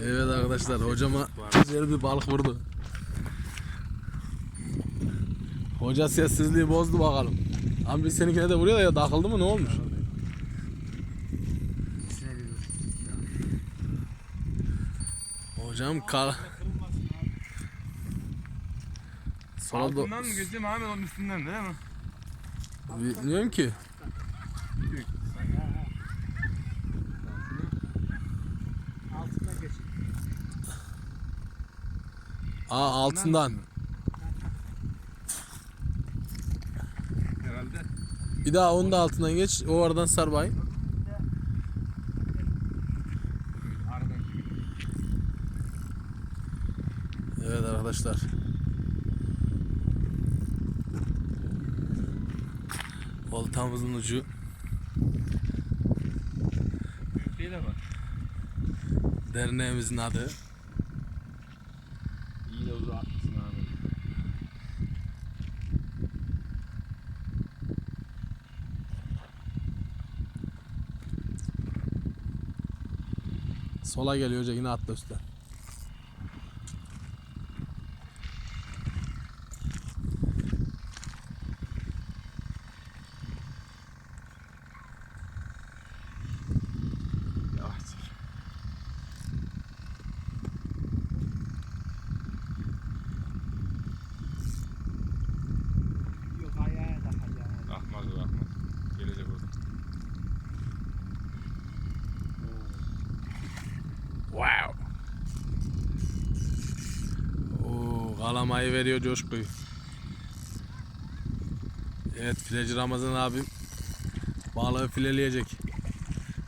Evet arkadaşlar hocama güzel bir balık vurdu. Hoca sessizliği bozdu bakalım. Abi seninkine de vuruyor da ya takıldı mı ne olmuş? Hocam kal... Sola do... Altından mı geçeceğim Ahmet onun üstünden değil mi? Bilmiyorum ki. Aa altından. Herhalde. Bir daha onun da altından geç. O aradan sar. Aradan Evet arkadaşlar. Oltamızın ucu. Derneğimizin adı. İyi de uzağa atmışsın Ahmet. Sola geliyor hoca yine atla üstten. Oo, kalamayı veriyor coşkuyu. Evet fileci Ramazan abim balığı fileleyecek.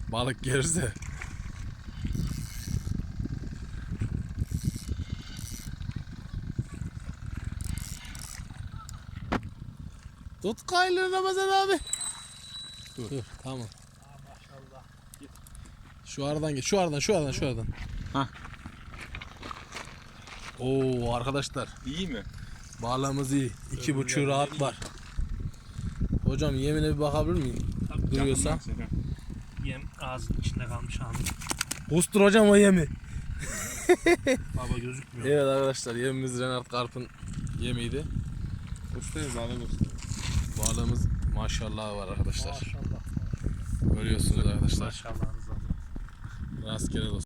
Balık gelirse. Tut kaylını Ramazan abi. Dur. Dur tamam. Maşallah. Şu aradan geç. Şu aradan, şu aradan, şu aradan. Hah. Oo arkadaşlar, İyi mi? bağlamız iyi. İki buçuğu rahat var. Hocam yemine bir bakabilir miyim? Duruyorsa. Çek, ha. Yem ağzının içinde kalmış Ahmet. Kustur hocam o yemi. Baba gözükmüyor. Evet arkadaşlar yemimiz Renard Karp'ın yemiydi. Ustayız balık usta. Bağlamız maşallah var arkadaşlar. Maşallah. Görüyorsunuz arkadaşlar. Maşallahınız Allah. Rastgele olsun.